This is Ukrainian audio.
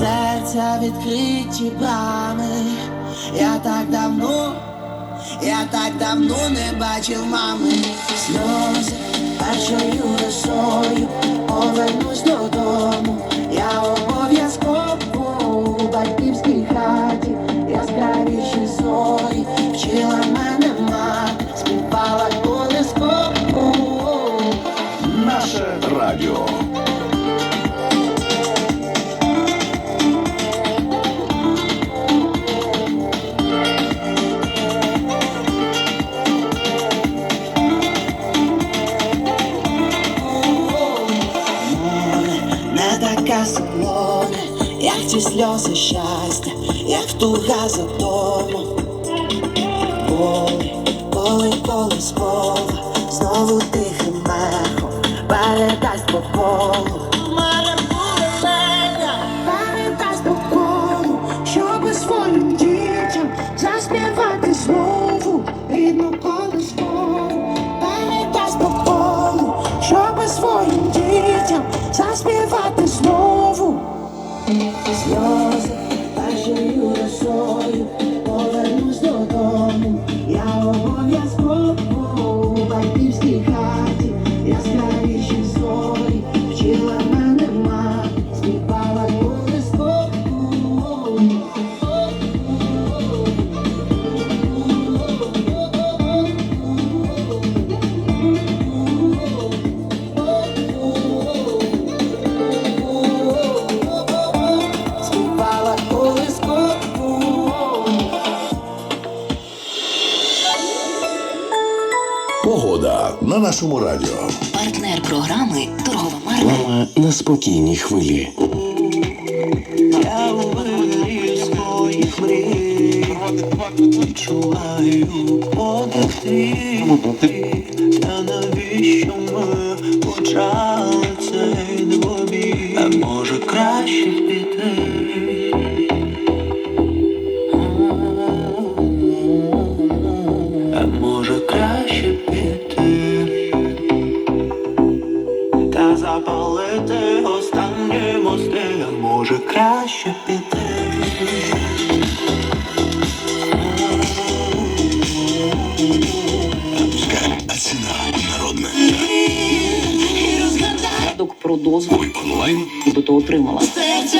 серця відкриті брами. Я так давно, я так давно не бачив мами. Сльози першою як ці сльози щастя, як туга за домом. Коли, коли, коли спова знову тихим мехом передасть по колу. Передасть по колу, щоби своїм дітям заспівати на нашому радіо. Партнер програми торгова марка Мама на спокійній хвилі. Я у вирі своїх мрій Відчуваю подих твій Та навіщо ми почали мости, а може краще піти. А ціна народна. Док про дозвіл Ой, онлайн. би то отримала. Серце